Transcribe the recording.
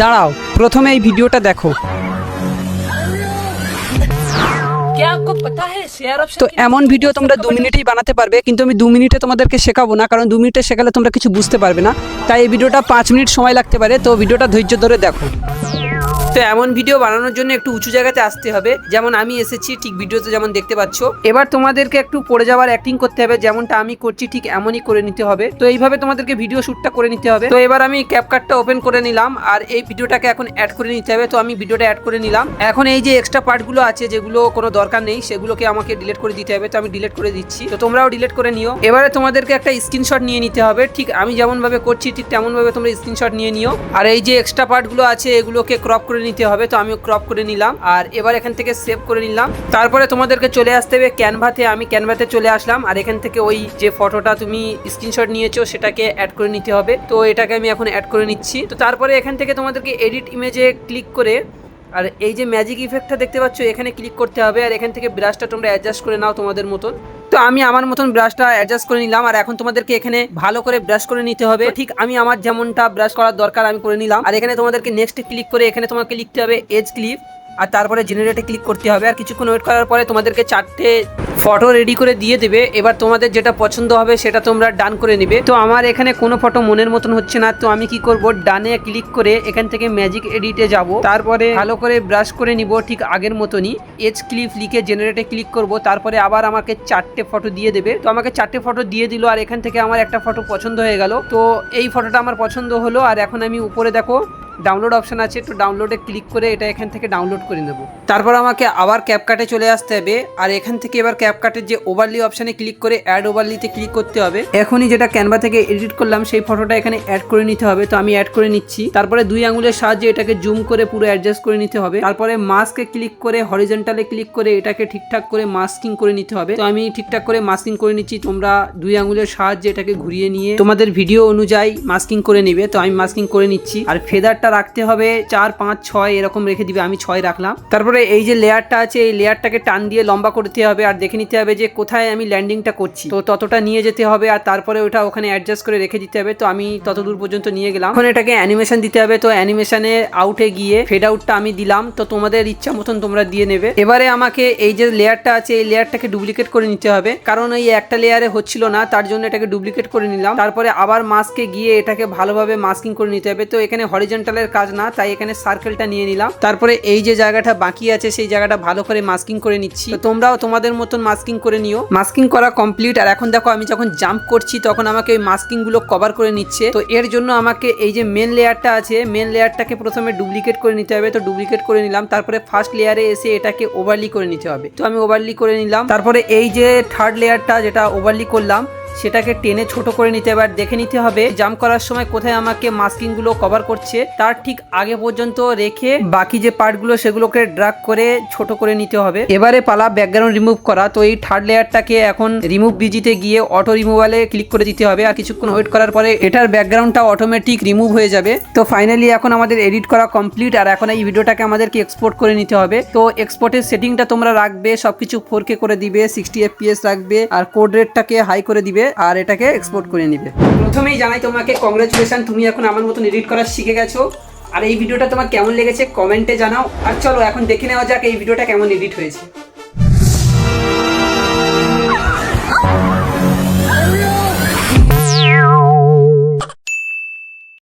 দাঁড়াও প্রথমে এই ভিডিওটা দেখো। তো এমন ভিডিও তোমরা দু মিনিটেই বানাতে পারবে কিন্তু আমি দু মিনিটে তোমাদেরকে শেখাবো না কারণ দু মিনিটে শেখালে তোমরা কিছু বুঝতে পারবে না। তাই এই ভিডিওটা পাঁচ মিনিট সময় লাগতে পারে তো ভিডিওটা ধৈর্য ধরে দেখো। তো এমন ভিডিও বানানোর জন্য একটু উঁচু জায়গাতে আসতে হবে। যেমন আমি এসেছি, ঠিক ভিডিওতে যেমন দেখতে পাচ্ছ। এবার তোমাদেরকে একটু পড়ে যাওয়ার অ্যাক্টিং করতে হবে, যেমনটা আমি করছি, ঠিক এমনই করে নিতে হবে। তো এইভাবে তোমাদেরকে ভিডিও শ্যুটটা করে নিতে হবে। তো এবার আমি ক্যাপকাটটা ওপেন করে নিলাম, আর এই ভিডিওটাকে এখন অ্যাড করে নিতে হবে। তো আমি ভিডিওটা অ্যাড করে নিলাম। এখন এই যে এক্সট্রা পার্টগুলো আছে, যেগুলো কোনো দরকার নেই, সেগুলোকে আমাকে ডিলিট করে দিতে হবে। তো আমি ডিলিট করে দিচ্ছি। তো তোমরাও ডিলিট করে নিও। এবারে তোমাদেরকে একটা স্ক্রিনশট নিয়ে নিতে হবে। ঠিক আমি যেমনভাবে করছি, ঠিক তেমনভাবে তোমরা স্ক্রিনশট নিয়ে নিও। আর এই যে এক্সট্রা পার্টগুলো আছে, এগুলোকে ক্রপ করে নিতে হবে, তো আমি ক্রপ করে নিলাম। আর এবার এখান থেকে সেভ করে নিলাম। তারপরে তোমাদেরকে চলে আসতে হবে ক্যানভাতে আমি ক্যানভাতে চলে আসলাম। আর এখান থেকে ওই যে ফটোটা তুমি স্ক্রিনশট নিয়েছো, সেটাকে অ্যাড করে নিতে হবে। তো এটাকে আমি এখন অ্যাড করে নিচ্ছি। তো তারপরে এখান থেকে তোমাদেরকে এডিট ইমেজে ক্লিক করে আর এই যে ম্যাজিক ইফেক্টটা দেখতে পাচ্ছ, এখানে ক্লিক করতে হবে আর এখান থেকে ব্রাশটা তোমরা অ্যাডজাস্ট করে নাও তোমাদের মতন। তো আমি আমার মতন ব্রাশটা অ্যাডজাস্ট করে নিলাম আর এখন তোমাদেরকে এখানে ভালো করে ব্রাশ করে নিতে হবে। ঠিক আমি আমার যেমনটা ব্রাশ করার দরকার আমি করে নিলাম। আর এখানে তোমাদেরকে নেক্সট ক্লিক করে এখানে তোমাকে লিখতে হবে এজ ক্লিপ আর তারপরে জেনারেটে ক্লিক করতে হবে। আর কিছুক্ষণ ওয়েট করার পরে তোমাদেরকে চারটে ফটো রেডি করে দিয়ে দেবে। এবার তোমাদের যেটা পছন্দ হবে সেটা তোমরা ডান করে নেবে। তো আমার এখানে কোনো ফটো মনের মতন হচ্ছে না। তো আমি কি করব? ডানে ক্লিক করে এখান থেকে ম্যাজিক এডিটে যাব। তারপরে ভালো করে ব্রাশ করে নিব ঠিক আগের মতনই। এজ ক্লিপ লিখে জেনারেটে ক্লিক করব। তারপরে আবার আমাকে চারটে ফটো দিয়ে দেবে। তো আমাকে চারটে ফটো দিয়ে দিল আর এখান থেকে আমার একটা ফটো পছন্দ হয়ে গেল। তো এই ফটোটা আমার পছন্দ হলো। আর এখন আমি উপরে দেখো ডাউনলোড অপশন আছে, একটু ডাউনলোডে ক্লিক করে এটা এখান থেকে ডাউনলোড করে নেব। তারপর আমাকে আবার ক্যাপকাটে চলে আসতে হবে, আর এখান থেকে এবার ক্যাপকাটের যে ওভারলি অপশানে ক্লিক করে অ্যাড ওভারলিতে ক্লিক করতে হবে। এখনই যেটা ক্যানভা থেকে এডিট করলাম, সেই ফটোটা এখানে অ্যাড করে নিতে হবে, তো আমি অ্যাড করে নিচ্ছি। তারপরে দুই আঙুলের সাহায্যে এটাকে জুম করে পুরো অ্যাডজাস্ট করে নিতে হবে। তারপরে মাস্কে ক্লিক করে হরিজেন্টালে ক্লিক করে এটাকে ঠিকঠাক করে মাস্কিং করে নিতে হবে। তো আমি ঠিকঠাক করে মাস্কিং করে নিচ্ছি, তোমরা দুই আঙুলের সাহায্যে এটাকে ঘুরিয়ে নিয়ে তোমাদের ভিডিও অনুযায়ী মাস্কিং করে নিবে, তো আমি মাস্কিং করে নিচ্ছি। আর ফেদারটা রাখতে হবে, চার, পাঁচ, ছয়, এরকম রেখে দিবে, আমি ছয় রাখলাম। তারপরে এই যে লেয়ারটা আছে, এই লেয়ারটাকে টান দিয়ে লম্বা করতে হবে আর দেখে নিতে হবে যে কোথায় আমি ল্যান্ডিংটা করছি। তো ততটা নিয়ে যেতে হবে আর তারপরে ওটা ওখানে অ্যাডজাস্ট করে রেখে দিতে হবে। তো আমি তত দূর পর্যন্ত নিয়ে গেলাম। এখন এটাকে অ্যানিমেশন দিতে হবে। তো অ্যানিমেশনে আউটে গিয়ে ফেড আউটটা আমি দিলাম। তো তোমাদের ইচ্ছা মতন তোমরা দিয়ে নেবে। এবারে আমাকে এই যে লেয়ারটা আছে, এই লেয়ারটাকে ডুপ্লিকেট করে নিতে হবে। কারণ এই একটা লেয়ারে হচ্ছিল না, তার জন্য এটাকে ডুপ্লিকেট করে নিলাম। তারপরে আবার মাস্কে গিয়ে এটাকে ভালোভাবে মাস্কিং করে নিতে হবে। তো এখানে হরিজেন্টালের কাজ না, তাই এখানে সার্কেলটা নিয়ে নিলাম। তারপরে এই যে জায়গাটা বাকি আছে, সেই জায়গাটা ভালো করে মাস্কিং করে নিচ্ছি। তোমরাও তোমাদের মতন মাস্কিং করে নিও। মাস্কিং করা কমপ্লিট আর এখন দেখো আমি যখন জাম্প করছি, তখন আমাকে ওই মাস্কিংগুলো কভার করে নিচ্ছে। তো এর জন্য আমাকে এই যে মেন লেয়ারটা আছে মেন লেয়ারটাকে প্রথমে ডুপ্লিকেট করে নিতে হবে। তো ডুপ্লিকেট করে নিলাম। তারপরে ফার্স্ট লেয়ারে এসে এটাকে ওভারলি করে নিতে হবে। তো আমি ওভারলি করে নিলাম। তারপরে এই যে থার্ড লেয়ারটা যেটা ওভারলি করলাম সেটাকে টেনে ছোট করে নিতে এবার দেখে নিতে হবে জাম্প করার সময় কোথায় আমাকে মাস্কিংগুলো কভার করছে। তার ঠিক আগে পর্যন্ত রেখে বাকি যে পার্টগুলো সেগুলোকে ড্রাগ করে ছোট করে নিতে হবে। এবারে পালা ব্যাকগ্রাউন্ড রিমুভ করা। তো এই থার্ড লেয়ারটাকে এখন রিমুভ বিজিতে গিয়ে অটো রিমুভালে ক্লিক করে দিতে হবে। আর কিছুক্ষণ ওয়েট করার পরে এটার ব্যাকগ্রাউন্ডটা অটোমেটিক রিমুভ হয়ে যাবে। তো ফাইনালি এখন আমাদের এডিট করা কমপ্লিট আর এখন এই ভিডিওটাকে আমাদেরকে এক্সপোর্ট করে নিতে হবে। তো এক্সপোর্টের সেটিংটা তোমরা রাখবে, সবকিছু ফোর কে করে দিবে সিক্সটি এফপিএস রাখবে, আর কোড রেটটাকে হাই করে দিবে। আর এটাকে এক্সপোর্ট করে নিবে। প্রথমেই জানাই তোমাকে কংগ্রেচুলেশন তুমি এখন আমার মতন এডিট করা শিখে গেছো। আর এই ভিডিওটা তোমার কেমন লেগেছে কমেন্টে জানাও। আর চলো, এখন দেখে নেওয়া যাক এই ভিডিওটা কেমন এডিট হয়েছে।